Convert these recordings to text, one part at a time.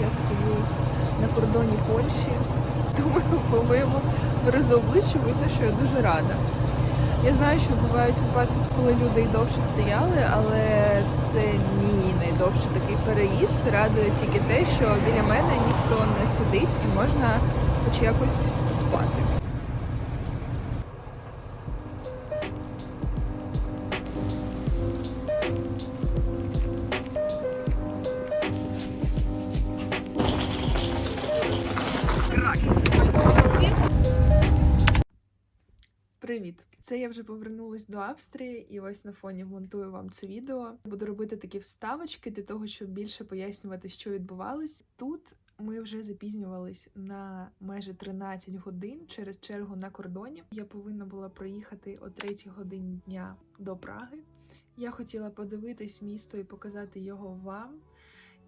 я стою на кордоні Польщі. Думаю, по моєму обличчя видно, що я дуже рада. Я знаю, що бувають випадки, коли люди й довше стояли, але це мій найдовший такий переїзд. Радує тільки те, що біля мене ніхто не сидить і можна хоч якось спати. Привіт! Це я вже повернулась до Австрії, і ось на фоні монтую вам це відео. Буду робити такі вставочки для того, щоб більше пояснювати, що відбувалось. Тут ми вже запізнювались на майже 13 годин через чергу на кордоні. Я повинна була проїхати о 3 годині дня до Праги. Я хотіла подивитись місто і показати його вам.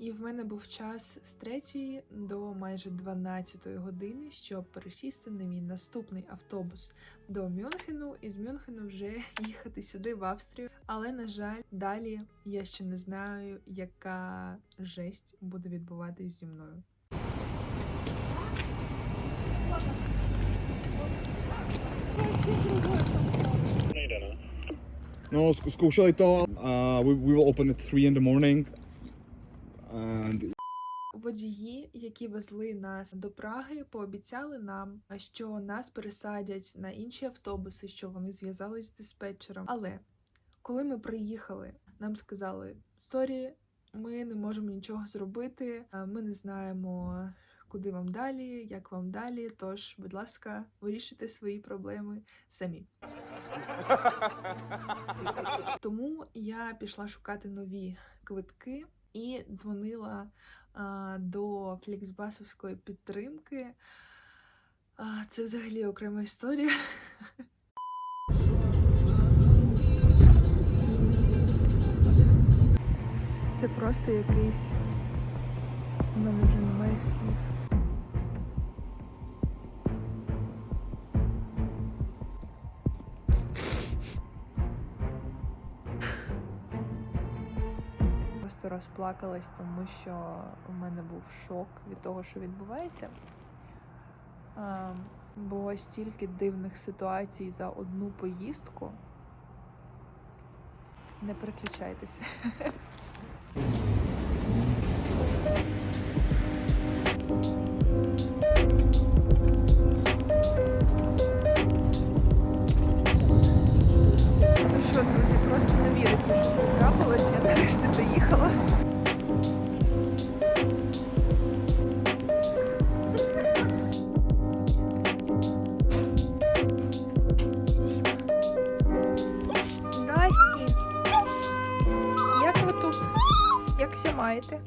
І в мене був час з 3 до майже 12 години, щоб пересісти на мій наступний автобус до Мюнхену і з Мюнхену вже їхати сюди, в Австрію. Але, на жаль, далі я ще не знаю, яка жесть буде відбуватись зі мною. No, sk- zkoušeli to. Uh, we, we will open at 3 in the morning. And Водії, які везли нас до Праги, пообіцяли нам, що нас пересадять на інші автобуси, що вони зв'язались з диспетчером. Але коли ми приїхали, нам сказали: Сорі, ми не можемо нічого зробити, ми не знаємо. Куди вам далі, як вам далі? Тож, будь ласка, вирішуйте свої проблеми самі. Тому я пішла шукати нові квитки і дзвонила а, до фліксбасовської підтримки. А, це взагалі окрема історія. Це просто якийсь. У мене вже немає Просто розплакалась, тому що у мене був шок від того, що відбувається. Було стільки дивних ситуацій за одну поїздку. Не переключайтеся. всі маєте.